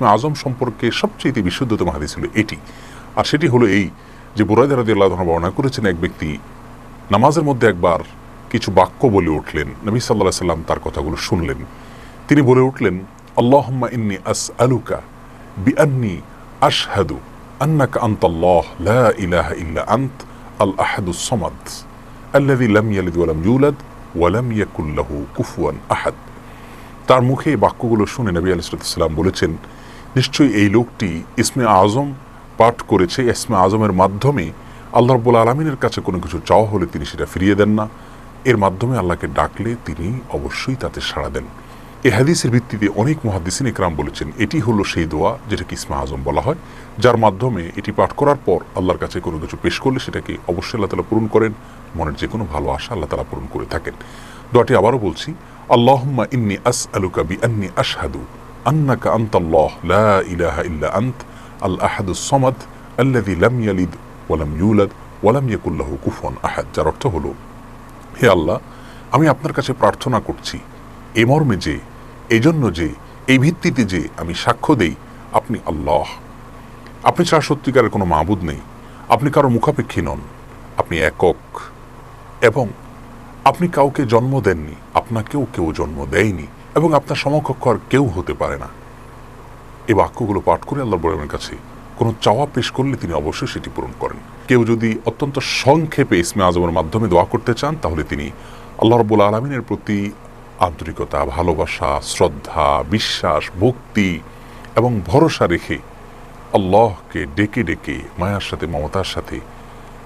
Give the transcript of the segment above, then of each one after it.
ইসমে আজম সম্পর্কে সবচেয়ে বিশুদ্ধতম হাদিস ছিল এটি। আর সেটি হলো এই যে বুরাইদ রাদি আল্লাহ বর্ণনা করেছেন এক ব্যক্তি, নামাজের মধ্যে একবার কিছু বাক্য বলে উঠলেন, নবী সাল্লাহ সাল্লাম তার কথাগুলো শুনলেন। তিনি বলে উঠলেন, আল্লাহম্মা ইন্নি আস আলুকা বি আন্নি আশহাদু আন্নাকা আন্ত আল্লাহ লা ইলাহা ইল্লা আন্ত আল আহাদু সমাদ আল্লাযী লাম ইয়ালিদ ওয়া লাম ইউলাদ ওয়া লাম ইয়াকুল লাহু কুফুয়ান আহাদ। তার মুখে বাক্যগুলো শুনে নবী আলাইসালাম বলেছেন নিশ্চয়ই এই লোকটি ইসমে আজম পাঠ করেছে, ইসমে আজমের মাধ্যমে আল্লাহ রব্বুল আলমিনের কাছে কোনো কিছু চাওয়া হলে তিনি সেটা ফিরিয়ে দেন না। এর মাধ্যমে আল্লাহকে ডাকলে তিনি অবশ্যই তাতে সাড়া দেন। এ হাদিসের ভিত্তিতে অনেক মহাদিসিন ইকরাম বলেছেন, এটি হলো সেই দোয়া যেটাকে ইসমা আজম বলা হয়, যার মাধ্যমে এটি পাঠ করার পর আল্লাহর কাছে কোনো কিছু পেশ করলে সেটাকে অবশ্যই আল্লাহ তালা পূরণ করেন, মনের যে কোনো ভালো আশা আল্লাহ তালা পূরণ করে থাকেন। দোয়াটি আবারও বলছি, আল্লাহুম্মা ইন্নি আস আলুকা বি আন্নি আশহাদু। লা ইলাহা ইল্লা আন্ত আল আহাদু সমাদ আল্লাযী লাম ইয়ালিদ ওয়া লাম ইউলাদ ওয়া লাম ইয়াকুল লাহু কুফুয়ান আহাদ যার অর্থ হলো হে আল্লাহ, আমি আপনার কাছে প্রার্থনা করছি এ মর্মে যে, এই জন্য যে, এই ভিত্তিতে যে আমি সাক্ষ্য দেই, আপনি আল্লাহ। আপনি ছাড়া সত্যিকারের কোনো মাবুদ নেই। আপনি কারও মুখাপেক্ষী নন। আপনি একক। এবং আপনি কাউকে জন্ম দেননি, আপনাকেও কেউ জন্ম দেয়নি। এবং আপনার সমকক্ষ আর কেউ হতে পারে না। এই বাক্যগুলো পাঠ করে আল্লাহ বরমের কাছে, কোনো চাওয়া পেশ করলে তিনি অবশ্যই সেটি পূরণ করেন। কেউ যদি অত্যন্ত সংক্ষেপে ইসমে আজমের মাধ্যমে দোয়া করতে চান, তাহলে তিনি আল্লাহ রব্বুল আলমিনের প্রতি আন্তরিকতা, ভালোবাসা, শ্রদ্ধা, বিশ্বাস, ভক্তি এবং ভরসা রেখে আল্লাহকে ডেকে ডেকে মায়ার সাথে, মমতার সাথে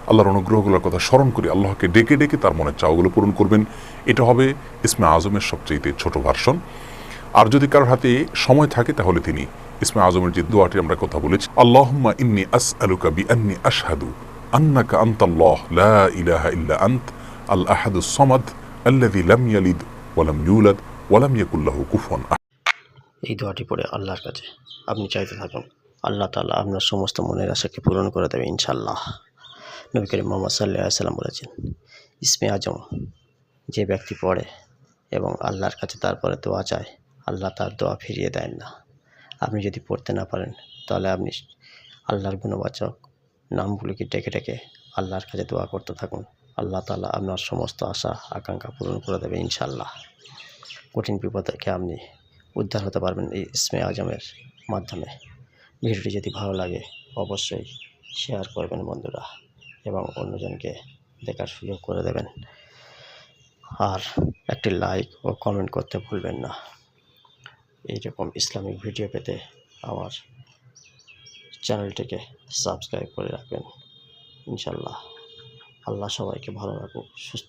আল্লাহর অনুগ্রহগুলোর কথা স্মরণ করি, আল্লাহকে ডেকে ডেকে তার মনের চাওয়াগুলো পূরণ করবেন। এটা হবে ইসমে আজমের সবচেয়ে ছোট ভার্সন আর যদি কারোর হাতে সময় থাকে, তাহলে তিনি ইসমে আজমের যে দোয়াটি আমরা কথা বলেছি, আল্লাহম্মা ইন্নি আস আলুকা বি আন্নি আশহাদু আন্নাকা আন্তাল্লাহ লা ইলাহা ইল্লা আন্ত আল আহাদু সমাদ আল্লাযী লাম ইয়ালিদ ওয়া লাম ইউলাদ ওয়া লাম ইয়াকুল কুফুয়ান এই দোয়াটি পড়ে আল্লাহর কাছে। আপনি চাইতে থাকুন, আল্লাহ তাআলা আপনার সমস্ত মনের আশাকে পূরণ করে দেবে ইনশাল্লাহ নবী মোহাম্মদ সাল্লাহ সাল্লাম বলেছেন, ইসমে আজম, যে ব্যক্তি পড়ে এবং আল্লাহর কাছে তারপরে দোয়া চায়, আল্লাহ তার দোয়া ফিরিয়ে দেন না। আপনি যদি পড়তে না পারেন, তাহলে আপনি আল্লাহর গুণবাচক নামগুলিকে ডেকে ডেকে আল্লাহর কাছে দোয়া করতে থাকুন। আল্লাহ তাআলা আপনার সমস্ত আশা, আকাঙ্ক্ষা পূরণ করে দেবে ইনশাল্লাহ কঠিন বিপদ থেকে আপনি উদ্ধার হতে পারবেন এই ইসমে আজমের মাধ্যমে। ভিডিওটি যদি ভালো লাগে, অবশ্যই শেয়ার করবেন বন্ধুরা। এবং অন্যজনকে দেখার সুযোগ করে দেবেন। আর একটি লাইক ও কমেন্ট করতে ভুলবেন না। এইরকম ইসলামিক ভিডিও পেতে আমার চ্যানেলটিকে সাবস্ক্রাইব করে রাখবেন। ইনশাল্লাহ আল্লাহ সবাইকে ভালো রাখুক, সুস্থ